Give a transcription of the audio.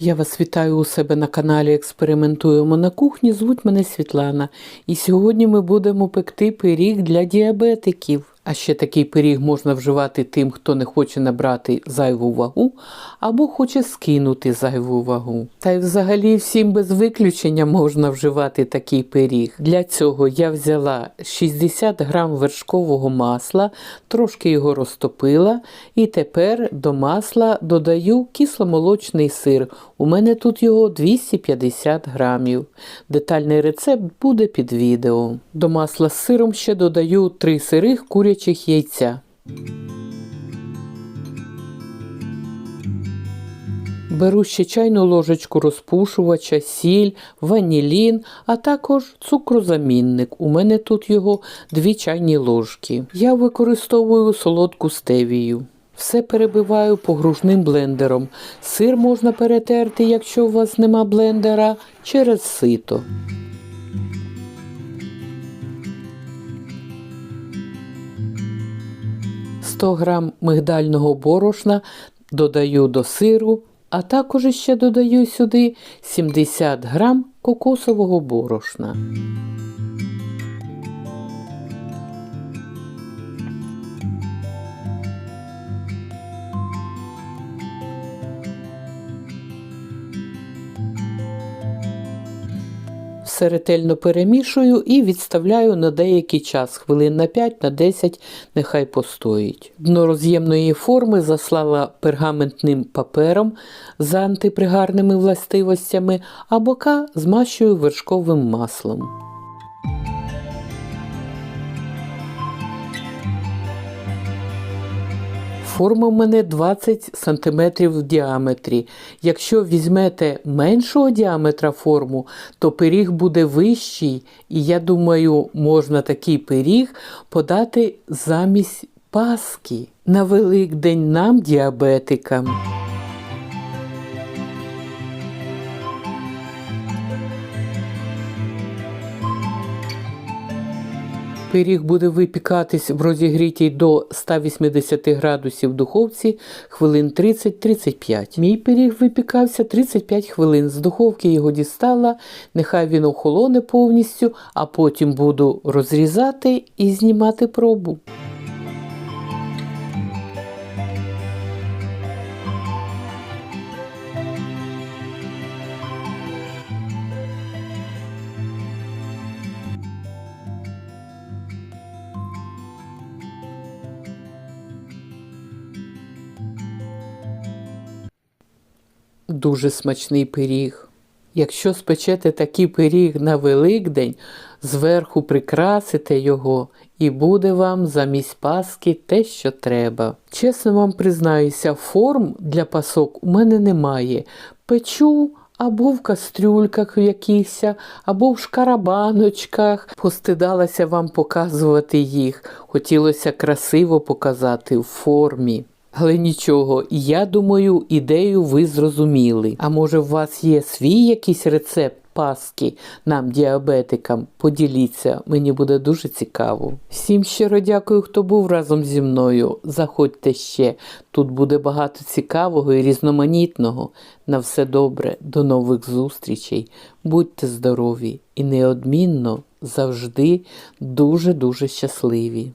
Я вас вітаю у себе на каналі Експериментуємо на кухні. Звуть мене Світлана. І сьогодні ми будемо пекти пиріг для діабетиків. А ще такий пиріг можна вживати тим, хто не хоче набрати зайву вагу або хоче скинути зайву вагу. Та й взагалі всім без виключення можна вживати такий пиріг. Для цього я взяла 60 грам вершкового масла, трошки його розтопила, і тепер до масла додаю кисломолочний сир. У мене тут його 250 грамів. Детальний рецепт буде під відео. До масла з сиром ще додаю 3 сирих курячих яйця. Беру ще чайну ложечку розпушувача, сіль, ванілін, а також цукрозамінник. У мене тут його 2 чайні ложки. Я використовую солодку стевію. Все перебиваю погружним блендером. Сир можна перетерти, якщо у вас нема блендера, через сито. «100 г мигдального борошна додаю до сиру, а також ще додаю сюди 70 грам кокосового борошна. Все ретельно перемішую і відставляю на деякий час, хвилин на 5 на 10, нехай постоїть. Дно роз'ємної форми заслала пергаментним папером з антипригарними властивостями, а бока змащую вершковим маслом. Форма в мене 20 см в діаметрі. Якщо візьмете меншого діаметра форму, то пиріг буде вищий, і я думаю, можна такий пиріг подати замість паски на Великдень нам, діабетикам. Пиріг буде випікатись в розігрітій до 180 градусів духовці хвилин 30-35. Мій пиріг випікався 35 хвилин. З духовки його дістала, нехай він охолоне повністю, а потім буду розрізати і знімати пробу. Дуже смачний пиріг. Якщо спечете такий пиріг на Великдень, зверху прикрасите його, і буде вам замість паски те, що треба. Чесно вам признаюся, форм для пасок у мене немає. Печу або в кастрюльках якихось, або в шкарабаночках. Постидалася вам показувати їх. Хотілося красиво показати в формі. Але нічого, я думаю, ідею ви зрозуміли. А може, у вас є свій якийсь рецепт паски нам, діабетикам? Поділіться, мені буде дуже цікаво. Всім щиро дякую, хто був разом зі мною. Заходьте ще. Тут буде багато цікавого і різноманітного. На все добре, до нових зустрічей. Будьте здорові і неодмінно завжди дуже-дуже щасливі.